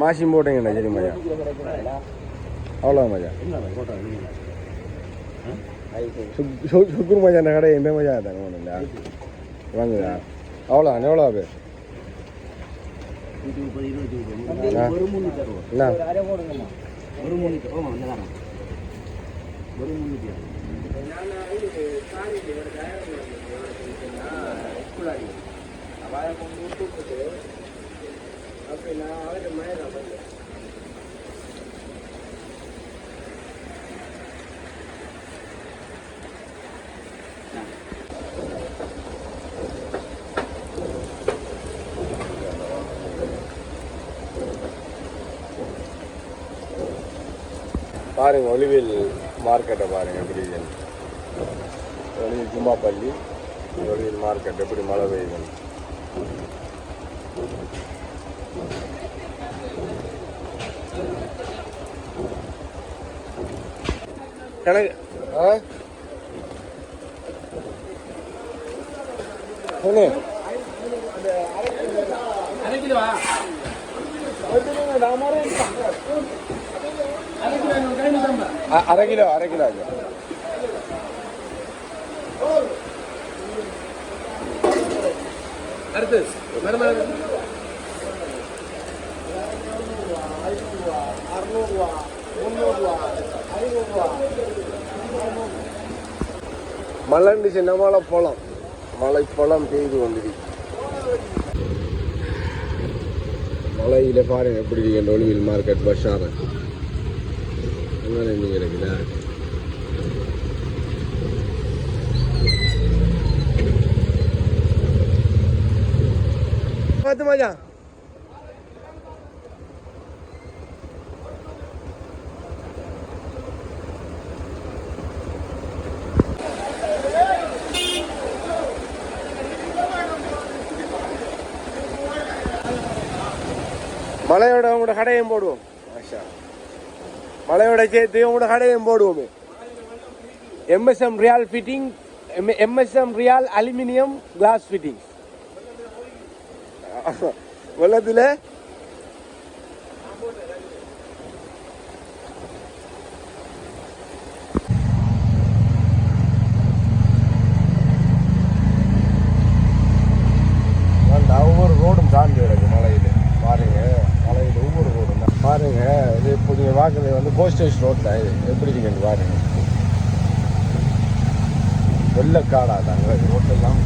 மாசியும் போட்டீங்கண்ணா சரி மஜா அவ்வளோ மஜா சுக்குர் மஜா இந்த கடை எந்த மஜா தானே ஒன்றுங்களா வாங்குதா அவ்வளோ எவ்வளோ பேர் என்ன பாருங்க ஒளிவில் மார்க்கெட்டை பாருங்க எப்படி ஒளிவில் ஜும்மா பள்ளி ஒளிவில் மார்க்கெட் எப்படி மழை பெய்யுதுன்னு. അര കിലോ അര കിലോ ആക്കാം അടുത്ത്. അറുന്നൂറ് രൂപ മുന്നൂറ് രൂപ. மலண்டு சின்ன மழை பழம் மழை பழம் பெய்து கொண்டிருக்கு. மலையில பாருங்க எப்படி இருக்கு ஒளிவில் மார்க்கெட் பஷார அங்கே இருக்குதா பார்த்து மஜா மலையோட உங்களோட கடையும் போடுவோம். ஆஷா மலையோட சேர்த்து உங்களோட கடையும் போடுவோமே. MSM real fitting MSM real aluminium glass fitting வெள்ளத்தில் ஒவ்வொரு ரோடும் தாண்டி கிடக்கு மலையில் பாருங்க மலையில் ஒவ்வொரு ரோடும் தான் பாருங்க இது இப்போ நீங்கள் பார்க்குறது வந்து போஸ்ட் ரோட் தான் இது. எப்படி இருக்குன்னு பாருங்க. வெள்ளக்காடாக தாங்க. ரோட்டெல்லாம்